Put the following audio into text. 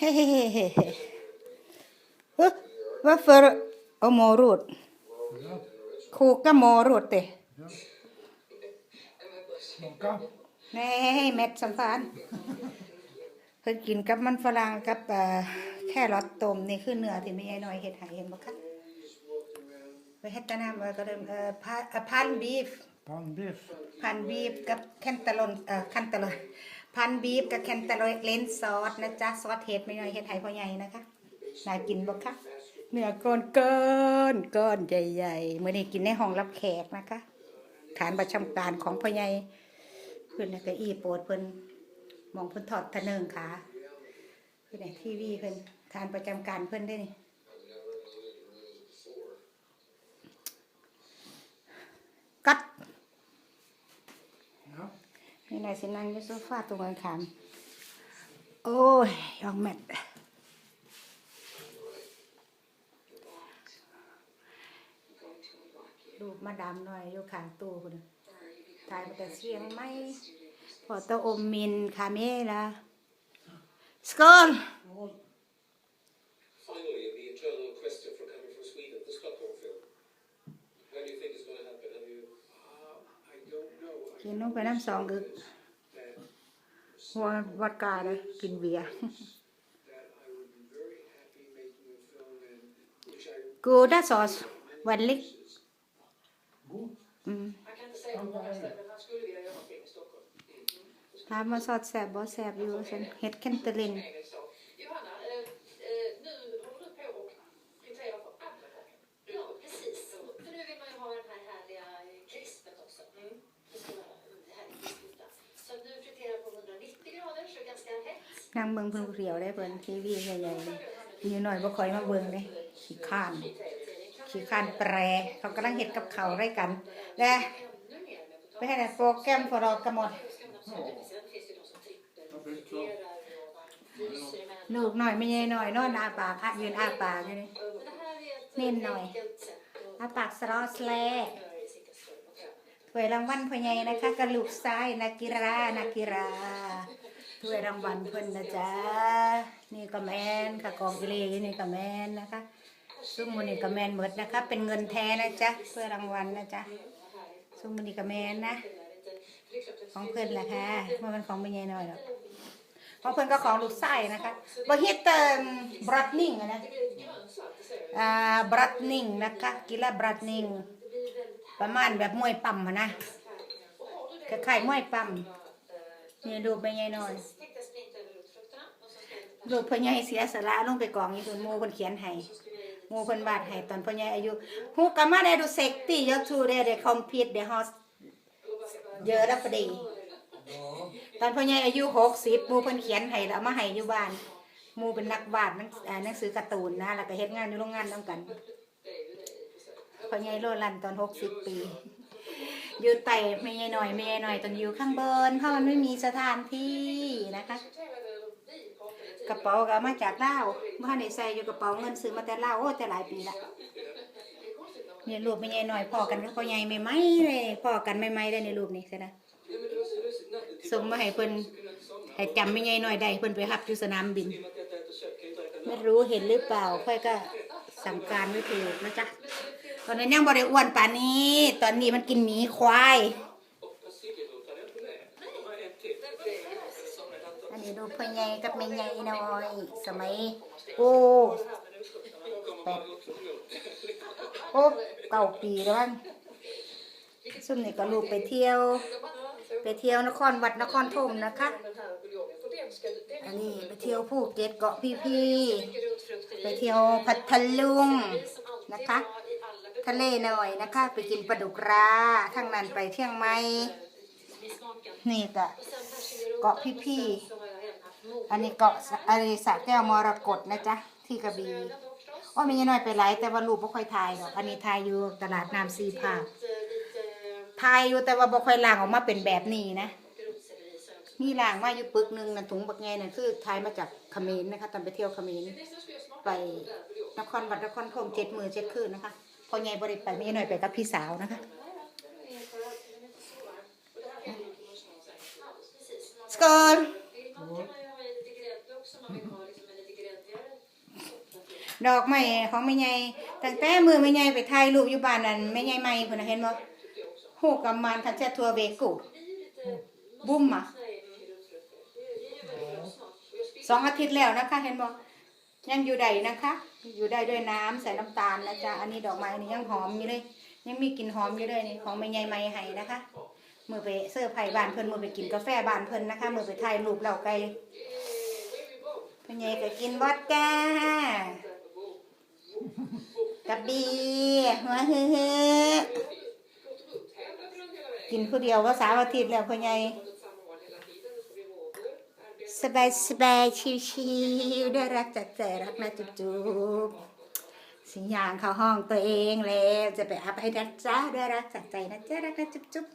Hehehehe. Huh? Varför och morot? Ja, Koka morot det. smaka. แม่เม็ดสัมพันธ์เพิ่นกินกับมันฝรั่งกับเอ่อแค่รสต้มนี่คือเนื้อที่ไม่ใหญ่น้อยเฮ็ดให้เห็นบ่คะไปเฮ็ดแตะน้ำไว้ก็เริ่มเอ่อพันเอ่อพันบีฟ Pannbiff. พันบีฟกับแคนตาลอนเอ่อคันตาลอน พันบีฟกับแคนตาลอนเลนซอสนะจ๊ะซอสเห็ดไม่น้อยเฮ็ดให้พ่อใหญ่นะคะน่ากินบ่คะเนื้อก้อนก้อนก้อนใหญ่ๆเมื้อนี้กินในห้องรับแขกนะคะ ฐานประจำการของพ่อใหญ่เพิ่นน่ะก็อีโปรดเพิ่อนมองเพิ่อนทอดทะเนิงขาเพิ่นน่ะทีวีเพิ่อนฐานประจำการเพิ่อนได้นี่กัด Ja. นี่นายสินั่งอยู่โซฟาตรงกันขามโอ้ยยองแมทดูมาดามหน่อยอยู่ข้างตู้คนถ่ายมาแต่เสียงไม่พอตะอมมินคาเมล่ะสกอล งไปน้ำสองอึกหัววัดกาเลยกินเบียร์ Goda sås väldigt... Mm. ถามมาซอสแสบบอแสบอยู่ฉันเฮ็ดแคนเตลิน นั่งเบิ่งเพิ่นเดียวได้เพิ่นทีวีใหญ่ๆมีหน่อยบ่ค่อยมาเบิ่งเลยขี้ข้านขี้ข้านแปรเขากำลังเฮ็ดกับเขาวด้วยกัน และไปให้ได้โปรแกรมพอรากำหนดลูกหน่อยไม่ใหญ่หน่อยนอนอาปากอะยืนอาปากอยู่นี่ Men det här är ett Min väldigt noj. enkelt sätt att อาปากสลอสแลถวยรางวัลพ่อใหญ่นะคะกับลูกซ้ายนักกีฬานักกีฬา ถ้วยรางวัลเพิ่นนะจ๊ะนี่ก็แมนค่ะกองกิเลสนี่ก็แมนนะคะซุ้มมูนี่ก็แมนหมดนะคะ เป็นเงินแท้นะจ๊ะถ้วยรางวัลนะจ๊ะซุ้มมูนี่ก็แมนนะ ของเพิ่นแหละค่ะมันเป็นของไม่ใหญ่น้อยหรอกของเพิ่นก็ของลูกไส้นะคะบ่เฮ็ดเติมบรัดนิ่งนะอ่าบรัดนิ่งนะคะกีฬาบรัดนิ่งประมาณแบบมวยปั๊มนะคล้ายๆมวยปั๊ม นี่ดูไม่ใหญ่น้อย Tänkte sprinta över rotfrukterna och så ska jag ลูพ่อใหญ่เสียสละลงไปกองอยู่เพิ่นหมู่เพิ่นเขียนให้หมู่เพิ่นวาดให้ตอนพ่อใหญ่อายุฮู้กะมาได้ดูเซ็กตี้ยอทูได้ได้คอมพิวต์ได้ฮอสเยอะแล้วพอดีตอนพ่อใหญ่อายุหกสิบมูเพิ่นเขียนให้แล้วมาให้อยู่บ้านมูเป็นนักวาดหนังหนังสือการ์ตูนนะแล้วก็เฮ็ดงานในโรงงานนํกันพ่อใหญ่โลลันตอนหกสิบปี อยู่ไต่ไม่ใหญ่หน่อยไม่ใหญ่หน่อยตอนอยู่ข้างบนเพราะมันไม่มีสถานที่นะคะ กระเป๋าก็มาจากเลาบ้านในใส่อยู่กระเป๋าเงินซื้อมาแต่เลาโอ้แต่หลายปีละเนี่ยรูปไม่ใหญ่หน่อยพอกันกับพ่อใหญ่ไม่ไหมเลยพอกันไม่ไหมได้ในรูปนี้ใช่ไหมส่งมาให้เพิ่นให้จำไม่ไงหน่อยได้เพิ่นไปรับอยู่สนามบิน ไม่รู้เห็นหรือเปล่าค่อยก็สั่งการไม่ถูกนะจ๊ะ อนนั้นยังบ่ได้อ้วนป่านนี้ ตอนนี้มันกินหมีควาย อันนี้ดูพ่อใหญ่กับแม่ใหญ่น้อย สมัยโอ้แปดโอ้เก้าปีแล้วมั้งซุ่มนี่ก็ลูกไปเที่ยว ไปเที่ยวนครวัดนครธมนะคะ อันนี้ไปเที่ยวภูเก็ตเกาะพี่พี่ไปเที่ยวพัทลุง som alltid Nacka. var i alla ทะเลหน่อยนะคะ ไปกินปลาดุกราทั้งนั้นไปเที่ยงใหม่นี่ก็ Och sen persilja Got och pipi. sen så har jag även haft mor. อันนี้เกาะอันนี้สระแก้วมรกตนะจ๊ะที่กระบี่โอ้มีน้อยไปหลายแต่ว่ารูปไม่ค่อยถ่ายหรอกอันนี้ถ่ายอยู่ตลาดน้ำซีภาค Lite, lite ถ่ายอยู่แต่ว่าบ่ค่อยล่างออกมาเป็นแบบนี้นะ rotselleri så jag också. มีล่างมาอยู่ปึกหนึงนะถุงบักไงนั่นคือถ่ายมาจากเขมรนะคะตอนไปเที่ยวเขมรไปนครวัดนครธมเจ็ดมือเจ็ดคืนนะคะ พอไงบริไปไม่หน่อยไปกับพี่สาวนะคะสกอล Ibland kan man ju ha i lite grädde också om man vill ha liksom en lite ดอกไม้ของแม่ใหญ่ตั้งแต่มือแม่ใหญ่ไปถ่ายรูปอยู่บ้านนั่นแม่ใหญ่ใหม่พุ่นน่ะเห็นบ่ฮู้กับมันทันจะทัวเวกูบุ้มอะสองอาทิตย์แล้วนะคะ เห็นบ่ ยังอยู่ได้นะคะ อยู่ได้ด้วยน้ำใส่น้ำตาลนะจ๊ะอันนี้ดอกไม้นี่ยังหอมอยู่เลย ยังมีกลิ่นหอมอยู่เลยนี่ของแม่ใหญ่ใหม่ให้นะคะมือไปเสื้อไผ่บานเพิ่นมือไปกินกาแฟบานเพิ่นนะคะมือไปถ่ายรูปเหล่าไก่แม่ใหญ่ก็กินวอดก้ากับบีหัวเฮ้กินผู้เดียวก็สามอาทิตย์แล้วพ่อใหญ่ สบายสบายชิวๆได้รักจากใจรักนะจุ๊บๆสิยางเข้าห้องตัวเองแล้วจะไปอัพให้ดัจ้าได้รักจากใจนะจ๊ะรักนะจุ๊บ